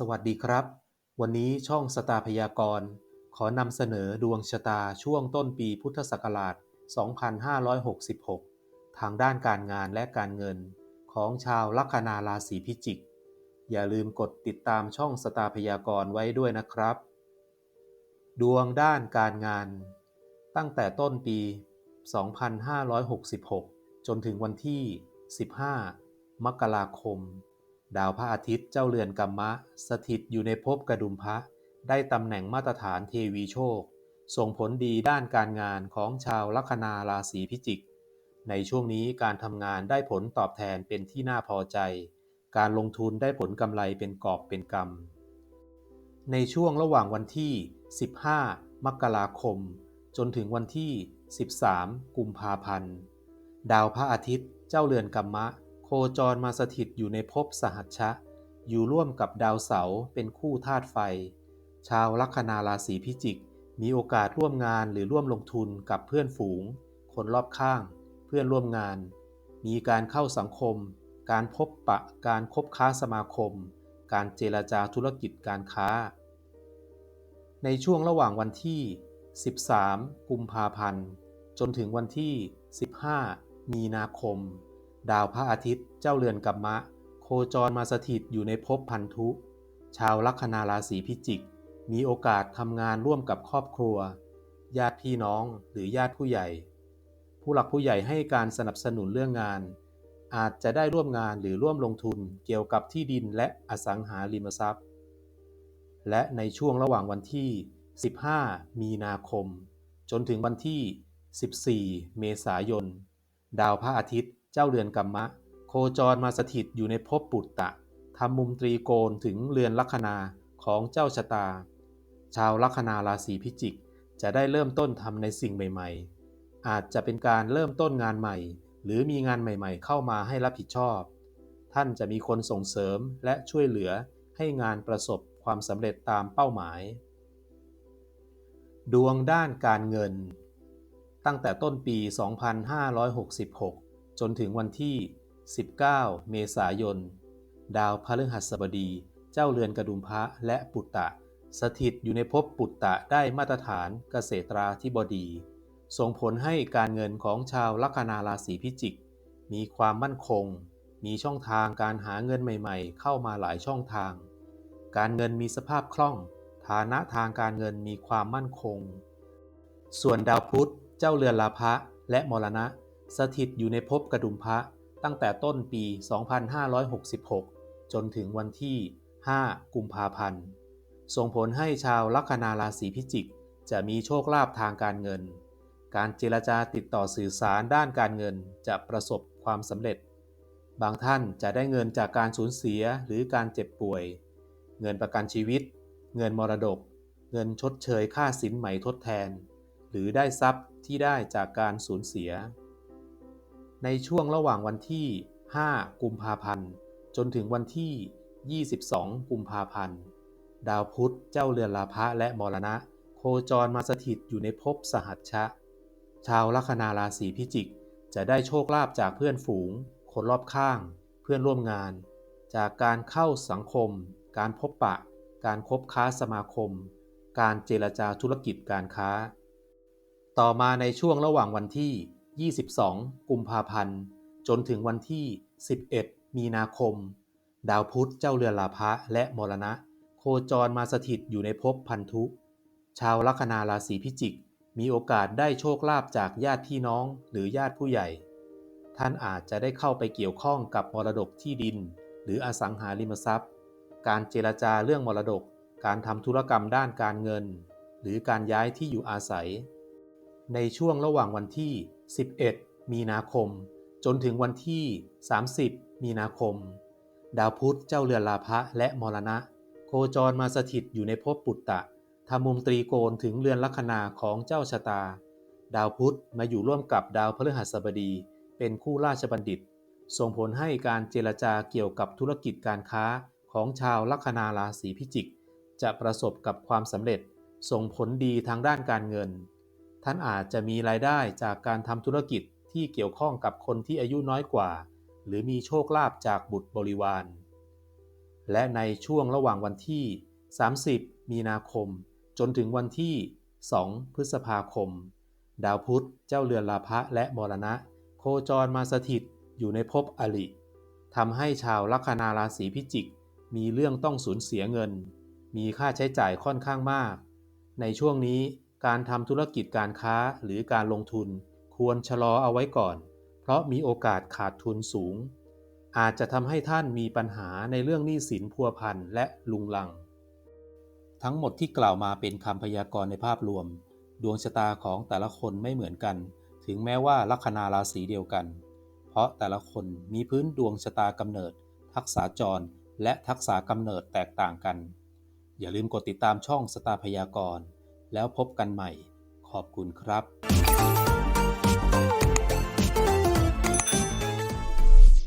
สวัสดีครับ วันนี้ช่องสตาร์พยากรณ์ ขอนำเสนอดวงชะตาช่วงต้นปีพุทธศักราช 2566 ทางด้านการงานและการเงิน ของชาวลัคนาราศีพิจิก อย่าลืมกดติดตามช่องสตาร์พยากรณ์ไว้ด้วยนะครับ ดวงด้านการงาน ตั้งแต่ต้นปี 2566 จนถึงวันที่ 15 มกราคม ดาวพระอาทิตย์เจ้าเรือนกัมมะ สถิตอยู่ในภพกระดุมพระ ได้ตำแหน่งมาตรฐานเทวีโชค ส่งผลดีด้านการงานของชาวลัคนาราศีพิจิก ในช่วงนี้การทำงานได้ผลตอบแทนเป็นที่น่าพอใจ การลงทุนได้ผลกำไรเป็นกอบเป็นกำในช่วงระหว่างวันที่ 15 มกราคม จนถึงวันที่ 13 กุมภาพันธ์ ดาวพระอาทิตย์เจ้าเรือนกัมมะ โคจรมาสถิตอยู่ในภพสหัชชะ อยู่ร่วมกับดาวเสาร์เป็นคู่ธาตุไฟ ชาวลัคนาราศีพิจิก มีโอกาสร่วมงานหรือร่วมลงทุนกับเพื่อนฝูง คนรอบข้าง เพื่อนร่วมงาน มีการเข้าสังคม การพบปะ การคบค้าสมาคม การเจรจาธุรกิจการค้า ในช่วงระหว่างวันที่ 13 กุมภาพันธ์ จนถึงวันที่ 15 มีนาคม ดาวพระอาทิตย์เจ้าเรือนกัมมะ โคจรมาสถิตอยู่ในภพพันธุ ชาวลัคนาราศีพิจิก มีโอกาสทำงานร่วมกับครอบครัว ญาติพี่น้องหรือญาติผู้ใหญ่ ผู้หลักผู้ใหญ่ให้การสนับสนุนเรื่องงาน อาจจะได้ร่วมงานหรือร่วมลงทุนเกี่ยวกับที่ดินและอสังหาริมทรัพย์ และในช่วงระหว่างวันที่ 15 มีนาคม จนถึงวันที่ 14 เมษายน ดาวพระอาทิตย์ เจ้าเรือนกัมมะ โคจรมาสถิตอยู่ในภพปุตตะทำมุมตรีโกณถึงเรือนลัคนาของเจ้าชะตา ชาวลัคนาราศีพิจิก จะได้เริ่มต้นทำในสิ่งใหม่ ๆ อาจจะเป็นการเริ่มต้นงานใหม่ หรือมีงานใหม่ๆ เข้ามาให้รับผิดชอบ ท่านจะมีคนส่งเสริมและช่วยเหลือให้งานประสบความสำเร็จตามเป้าหมาย ดวงด้านการเงิน ตั้งแต่ต้นปี 2566 จนถึงวันที่ 19 เมษายน ดาวพฤหัสบดีเจ้าเรือนกระดุมพระและปุตตะ สถิตอยู่ในภพปุตตะได้มาตรฐานเกษตราธิบดี ส่งผลให้การเงินของชาวลัคนาราศีพิจิก มีความมั่นคง มีช่องทางการหาเงินใหม่ๆ เข้ามาหลายช่องทาง การเงินมีสภาพคล่อง ฐานะทางการเงินมีความมั่นคง ส่วนดาวพุธเจ้าเรือนลาภะและมรณะ สถิตอยู่ในภพกระดุมพระตั้งแต่ต้นปี 2566 จนถึงวันที่ 5 กุมภาพันธ์ ส่งผลให้ชาวลัคนาราศีพิจิก จะมีโชคลาภทางการเงิน การเจรจาติดต่อสื่อสารด้านการเงินจะประสบความสำเร็จ บางท่านจะได้เงินจากการสูญเสียหรือการเจ็บป่วย เงินประกันชีวิต เงินมรดก เงินชดเชยค่าสินไหมทดแทน หรือได้ทรัพย์ที่ได้จากการสูญเสีย ในช่วงระหว่างวันที่ 5 กุมภาพันธ์ จนถึงวันที่ 22 กุมภาพันธ์ ดาวพุธเจ้าเรือนลาภะและมรณะ โคจรมาสถิตอยู่ในภพสหัชชะ ชาวลัคนาราศีพิจิก จะได้โชคลาภจากเพื่อนฝูง คนรอบข้าง เพื่อนร่วมงาน จากการเข้าสังคม การพบปะ การคบค้าสมาคม การเจรจาธุรกิจการค้า ต่อมาในช่วงระหว่างวันที่ 22 กุมภาพันธ์ จนถึงวันที่ 11 มีนาคม ดาวพุธเจ้าเรือลาภะและมรณะ โคจรมาสถิตอยู่ในภพพันธุ ชาวลัคนาราศีพิจิก มีโอกาสได้โชคลาภจากญาติพี่น้องหรือญาติผู้ใหญ่ ท่านอาจจะได้เข้าไปเกี่ยวข้องกับมรดกที่ดิน หรืออสังหาริมทรัพย์ การเจรจาเรื่องมรดก การทำธุรกรรมด้านการเงิน หรือการย้ายที่อยู่อาศัยในช่วงระหว่างวันที่ 11 มีนาคม จนถึงวันที่ 30 มีนาคม ดาวพุธเจ้าเรือนลาภะและมรณะ โคจรมาสถิตอยู่ในภพปุตตะทำมุมตรีโกณถึงเรือนลัคนาของเจ้าชะตา ดาวพุธมาอยู่ร่วมกับดาวพฤหัสบดี เป็นคู่ราชบัณฑิต ส่งผลให้การเจรจาเกี่ยวกับธุรกิจการค้าของชาวลัคนาราศีพิจิก จะประสบกับความสำเร็จ ส่งผลดีทางด้านการเงิน ท่านอาจจะมีรายได้จากการทำธุรกิจที่เกี่ยวข้องกับคนที่อายุน้อยกว่า หรือมีโชคลาภจากบุตรบริวาร และในช่วงระหว่างวันที่ 30 มีนาคม จนถึงวันที่ 2 พฤษภาคม ดาวพุธเจ้าเรือนลาภะและมรณะ โคจรมาสถิตอยู่ในภพอริทำให้ชาวลัคนาราศีพิจิก มีเรื่องต้องสูญเสียเงิน มีค่าใช้จ่ายค่อนข้างมาก ในช่วงนี้ การทำธุรกิจการค้าหรือการลงทุนควรชะลอเอาไว้ก่อน เพราะมีโอกาสขาดทุนสูง อาจจะทำให้ท่านมีปัญหาในเรื่องหนี้สินพัวพันและลุงลัง ทั้งหมดที่กล่าวมาเป็นคำพยากรณ์ในภาพรวม ดวงชะตาของแต่ละคนไม่เหมือนกัน ถึงแม้ว่าลัคนาราศีเดียวกัน เพราะแต่ละคนมีพื้นดวงชะตากำเนิด ทักษะจร และทักษะกำเนิดแตกต่างกัน อย่าลืมกดติดตามช่องสตาร์พยากรณ์ แล้วพบกันใหม่ ขอบคุณครับ